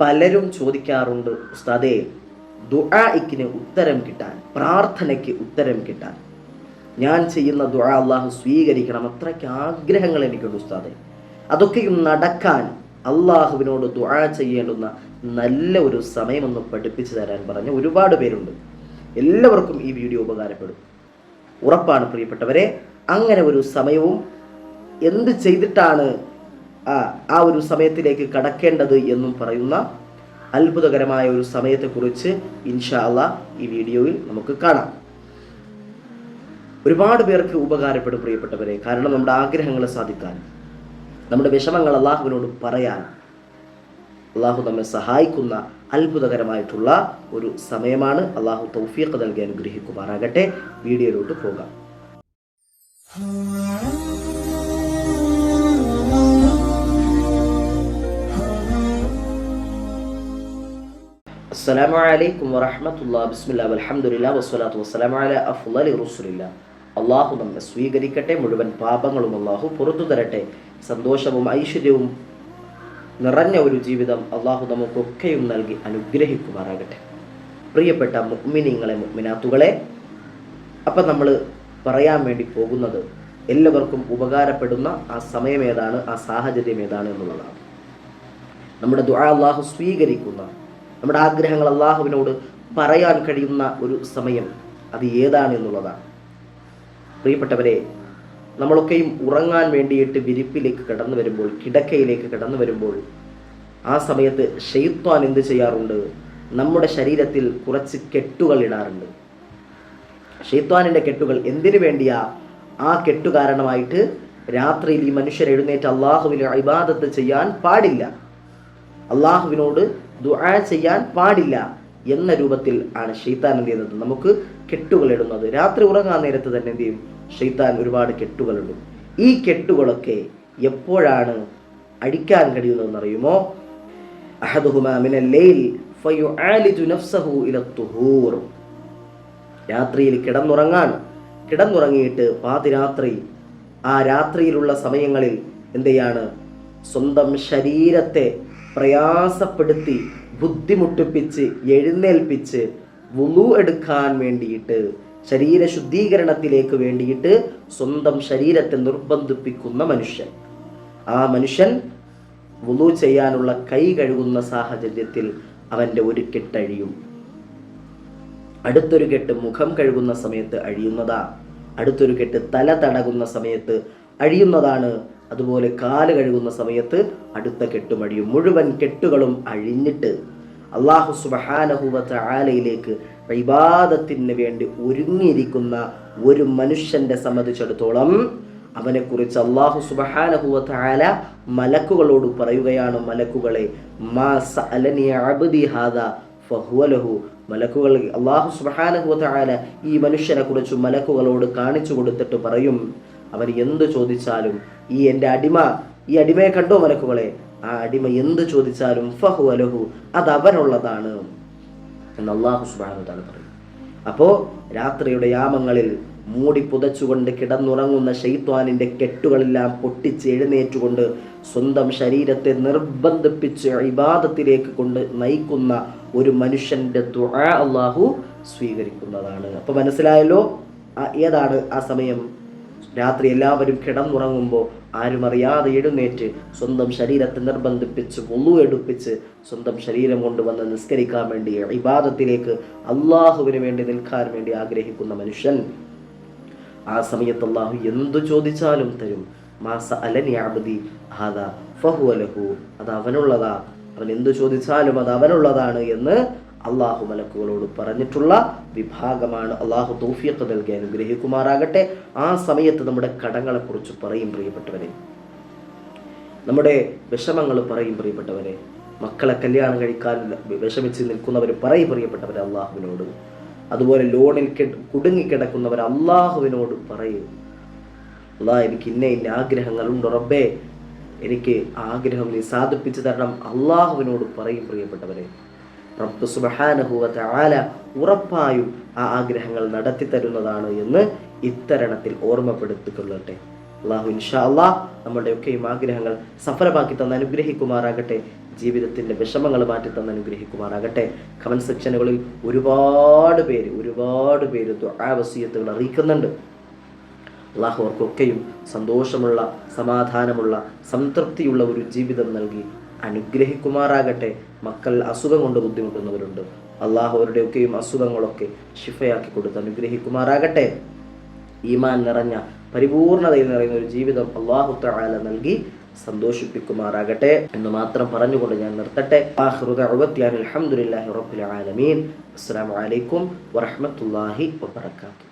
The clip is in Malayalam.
പലരും ചോദിക്കാറുണ്ട് ഉസ്താദേ ദുആഇക്കിന് ഉത്തരം കിട്ടാൻ പ്രാർത്ഥനയ്ക്ക് ഉത്തരം കിട്ടാൻ. ഞാൻ ചെയ്യുന്ന ദുആ അള്ളാഹു സ്വീകരിക്കണം അത്രയ്ക്ക് ആഗ്രഹങ്ങൾ എനിക്കുണ്ട് ഉസ്താദെ. അതൊക്കെയും നടക്കാൻ അള്ളാഹുവിനോട് ദുആ ചെയ്യേണ്ടുന്ന നല്ല ഒരു സമയമൊന്ന് പഠിപ്പിച്ചു തരാൻ പറഞ്ഞ ഒരുപാട് പേരുണ്ട്. എല്ലാവർക്കും ഈ വീഡിയോ ഉപകാരപ്പെടും. ഉറപ്പാണ് പ്രിയപ്പെട്ടവരെ അങ്ങനെ ഒരു സമയവും എന്ത് ചെയ്തിട്ടാണ് ആ ഒരു സമയത്തിലേക്ക് കടക്കേണ്ടത് എന്നും പറയുന്ന അത്ഭുതകരമായ ഒരു സമയത്തെക്കുറിച്ച് ഇൻഷാ അള്ളാ ഈ വീഡിയോയിൽ നമുക്ക് കാണാം. ഒരുപാട് പേർക്ക് ഉപകാരപ്പെടും പ്രിയപ്പെട്ടവരെ കാരണം നമ്മുടെ ആഗ്രഹങ്ങൾ സാധിക്കാൻ നമ്മുടെ വിഷമങ്ങൾ അള്ളാഹുവിനോട് പറയാൻ അള്ളാഹു നമ്മെ സഹായിക്കുന്ന അത്ഭുതകരമായിട്ടുള്ള ഒരു സമയമാണ്. അള്ളാഹു തൗഫീഖ് നൽകി അനുഗ്രഹിക്കുമാറാകട്ടെ. വീഡിയോയിലോട്ട് പോകാം. അസ്സലാമു അലൈക്കും വറഹമത്തുള്ള ബിസ്മില്ലാഹി അലഹമുല്ല വസ്സലാത്തു വസ്സലാമു അല അഫ്ലി റസുലില്ല അള്ളാഹു നമ്മെ സ്വീകരിക്കട്ടെ മുഴുവൻ പാപങ്ങളും അള്ളാഹു പുറത്തു തരട്ടെ. സന്തോഷവും ഐശ്വര്യവും നിറഞ്ഞ ഒരു ജീവിതം അള്ളാഹു നമുക്കൊക്കെയും നൽകി അനുഗ്രഹിക്കുമാറാകട്ടെ. പ്രിയപ്പെട്ട മുഗ്മിനിങ്ങളെ മുഗ്മിനാത്തുകളെ അപ്പം നമ്മൾ പറയാൻ വേണ്ടി പോകുന്നത് എല്ലാവർക്കും ഉപകാരപ്പെടുന്ന ആ സമയം ഏതാണ് ആ സാഹചര്യം ഏതാണ് എന്നുള്ളതാണ്. നമ്മുടെ ദുആ അള്ളാഹു സ്വീകരിക്കുന്ന നമ്മുടെ ആഗ്രഹങ്ങൾ അള്ളാഹുവിനോട് പറയാൻ കഴിയുന്ന ഒരു സമയം അത് ഏതാണ് എന്നുള്ളതാണ്. പ്രിയപ്പെട്ടവരെ നമ്മളൊക്കെയും ഉറങ്ങാൻ വേണ്ടിയിട്ട് വിരിപ്പിലേക്ക് കടന്നു വരുമ്പോൾ കിടക്കയിലേക്ക് കടന്നു വരുമ്പോൾ ആ സമയത്ത് ഷെയ്ത്വാൻ എന്ത് ചെയ്യാറുണ്ട്? നമ്മുടെ ശരീരത്തിൽ കുറച്ച് കെട്ടുകൾ ഇടാറുണ്ട്. ഷെയ്ത്വാനിന്റെ കെട്ടുകൾ എന്തിനു വേണ്ടിയാ? ആ കെട്ടു കാരണമായിട്ട് രാത്രിയിൽ ഈ മനുഷ്യർ എഴുന്നേറ്റ് അള്ളാഹുവിനെ ഇബാദത്ത് ചെയ്യാൻ പാടില്ല. അള്ളാഹുവിനോട് ദുആ ചെയ്യാൻ പാടില്ല എന്ന രൂപത്തിൽ ആണ് ഷെയ്ത്താൻ എന്ത് ചെയ്യുന്നത്? നമുക്ക് കെട്ടുകൾ ഇടുന്നത്. രാത്രി ഉറങ്ങാൻ നേരത്ത് തന്നെ എന്ത് ചെയ്യും? ഷെയ്ത്താൻ ഒരുപാട് കെട്ടുകളിടും ഈ കെട്ടുകളൊക്കെ എപ്പോഴാണ് അടിക്കാൻ കഴിയുന്നതെന്ന് അറിയുമോ? അഹദുഹുമാ മിനൽ ലൈൽ ഫയുആലിജു നഫ്സഹു ഇല തുഹൂർ രാത്രിയിൽ കിടന്നുറങ്ങാൻ കിടന്നുറങ്ങിയിട്ട് പാതിരാത്രി ആ രാത്രിയിലുള്ള സമയങ്ങളിൽ എന്തെയാണ് സ്വന്തം ശരീരത്തെ പ്രയാസപ്പെടുത്തി ബുദ്ധിമുട്ടിപ്പിച്ച് എഴുന്നേൽപ്പിച്ച് വുളു എടുക്കാൻ വേണ്ടിയിട്ട് ശരീര ശുദ്ധീകരണത്തിലേക്ക് വേണ്ടിയിട്ട് സ്വന്തം ശരീരത്തെ നിർബന്ധിപ്പിക്കുന്ന മനുഷ്യൻ. ആ മനുഷ്യൻ വുളു ചെയ്യാനുള്ള കൈ കഴുകുന്ന സാഹചര്യത്തിൽ അവന്റെ ഒരു കെട്ടഴിയും അടുത്തൊരു കെട്ട് മുഖം കഴുകുന്ന സമയത്ത് അഴിയുന്നതാ. അടുത്തൊരു കെട്ട് തല തടകുന്ന സമയത്ത് അഴിയുന്നതാണ്. അതുപോലെ കാൽ കഴുകുന്ന സമയത്ത് അടുത്ത കെട്ടുമഴിയും മുഴുവൻ കെട്ടുകളും അഴിഞ്ഞിട്ട് അള്ളാഹു സുബഹാനഹുവത്ത ആലയിലേക്ക് ഇബാദത്തിന് വേണ്ടി ഒരുങ്ങിയിരിക്കുന്ന ഒരു മനുഷ്യന്റെ സംബന്ധിച്ചിടത്തോളം അവനെക്കുറിച്ച് അള്ളാഹു സുബഹാനഹുവത്ത ആല മലക്കുകളോട് പറയുകയാണ്. മലക്കുകളെ മാ ഫഹുവലഹു മലക്കുകൾ അള്ളാഹു സുബഹാനഹുവത്ത ആല ഈ മനുഷ്യനെ കുറിച്ച് മലക്കുകളോട് കാണിച്ചു കൊടുത്തിട്ട് പറയും. അവൻ എന്ത് ചോദിച്ചാലും ഈ എന്റെ അടിമ ഈ അടിമയെ കണ്ടോ മലക്കുകളെ? ആ അടിമ എന്ത് ചോദിച്ചാലും ഫഹു അലഹു അത് അവനുള്ളതാണ് എന്ന് അള്ളാഹു സുബാനു താല പറയും അപ്പോൾ രാത്രിയുടെ യാമങ്ങളിൽ മൂടി പുതച്ചുകൊണ്ട് കിടന്നുറങ്ങുന്ന ഷെയ്ത്വാനിന്റെ കെട്ടുകളെല്ലാം പൊട്ടിച്ച് എഴുന്നേറ്റുകൊണ്ട് സ്വന്തം ശരീരത്തെ നിർബന്ധിപ്പിച്ച് ഇബാദത്തിലേക്ക് കൊണ്ട് നയിക്കുന്ന ഒരു മനുഷ്യന്റെ ദുആ അള്ളാഹു സ്വീകരിക്കുന്നതാണ്. അപ്പോൾ മനസ്സിലായല്ലോ? ഏതാണ് ആ സമയം? രാത്രി എല്ലാവരും കിടന്നുറങ്ങുമ്പോൾ ആരും അറിയാതെ എഴുന്നേറ്റ് സ്വന്തം ശരീരത്തെ നിർബന്ധിപ്പിച്ച് ഒന്നു എടുപ്പിച്ച് സ്വന്തം ശരീരം കൊണ്ടുവന്ന് നിസ്കരിക്കാൻ വേണ്ടി ഇബാദത്തിലേക്ക് അള്ളാഹുവിന് വേണ്ടി നിൽക്കാൻ വേണ്ടി ആഗ്രഹിക്കുന്ന മനുഷ്യൻ ആ സമയത്ത് അള്ളാഹു എന്തു ചോദിച്ചാലും തരും. മാസ അലനി അബദി ഫഹു അലഹു അത് അവനുള്ളതാ. അവൻ എന്തു ചോദിച്ചാലും അത് അവനുള്ളതാണ് എന്ന് അള്ളാഹു മലക്കുകളോട് പറഞ്ഞിട്ടുള്ള വിഭാഗമാണ്. അള്ളാഹു തൗഫീഖ് നൽകി അനുഗ്രഹിക്കുമാറാകട്ടെ. ആ സമയത്ത് നമ്മുടെ കടങ്ങളെക്കുറിച്ച് പറയും പ്രിയപ്പെട്ടവരെ. നമ്മുടെ വിഷമങ്ങൾ പറയും പ്രിയപ്പെട്ടവരെ. മക്കളെ കല്യാണം കഴിക്കാൻ വിഷമിച്ച് നിൽക്കുന്നവർ പറയും പ്രിയപ്പെട്ടവരെ അള്ളാഹുവിനോട്. അതുപോലെ ലോണിൽ കുടുങ്ങി കുടുങ്ങിക്കിടക്കുന്നവർ അള്ളാഹുവിനോട് പറയും. അള്ളാ എനിക്ക് ഇന്ന ഇന്ന ആഗ്രഹങ്ങളുണ്ട് റബ്ബേ. എനിക്ക് ആഗ്രഹം നീ സാധിപ്പിച്ചു തരണം. അള്ളാഹുവിനോട് പറയും പ്രിയപ്പെട്ടവരെ. റബ്ബ് സുബഹാനഹുവത്തെ ഉറപ്പായും ആ ആഗ്രഹങ്ങൾ നടത്തി തരുന്നതാണ് എന്ന് ഇത്തരണത്തിൽ ഓർമ്മപ്പെടുത്തിക്കൊള്ളട്ടെ. അള്ളാഹു ഇൻഷാ അള്ളാഹ് നമ്മുടെയൊക്കെയും ആഗ്രഹങ്ങൾ സഫലമാക്കി തന്ന അനുഗ്രഹിക്കുമാറാകട്ടെ. ജീവിതത്തിന്റെ വിഷമങ്ങൾ മാറ്റി തന്ന അനുഗ്രഹിക്കുമാറാകട്ടെ. കമന്റ് സെക്ഷനുകളിൽ ഒരുപാട് പേര് ഒരുപാട് പേര് വസീയത്തുകൾ അറിയിക്കുന്നുണ്ട്. അള്ളാഹു അവർക്കൊക്കെയും സന്തോഷമുള്ള സമാധാനമുള്ള സംതൃപ്തിയുള്ള ഒരു ജീവിതം നൽകി അനുഗ്രഹിക്കുമാറാകട്ടെ. മക്കൾ അസുഖം കൊണ്ട് ബുദ്ധിമുട്ടുന്നവരുണ്ട്. അള്ളാഹു അവരുടെയൊക്കെയും അസുഖങ്ങളൊക്കെ ഷിഫയാക്കി കൊടുത്ത് അനുഗ്രഹിക്കുമാറാകട്ടെ. ഈമാൻ നിറഞ്ഞ പരിപൂർണതയിൽ നിറയുന്ന ഒരു ജീവിതം അള്ളാഹു തആല നൽകി സന്തോഷിപ്പിക്കുമാറാകട്ടെ എന്ന് മാത്രം പറഞ്ഞുകൊണ്ട് ഞാൻ നിർത്തട്ടെ. റബ്ബിൽ ആലമീൻ. അസ്സലാമു അലൈക്കും വറഹ്മത്തുള്ളാഹി വബറകാതുഹു.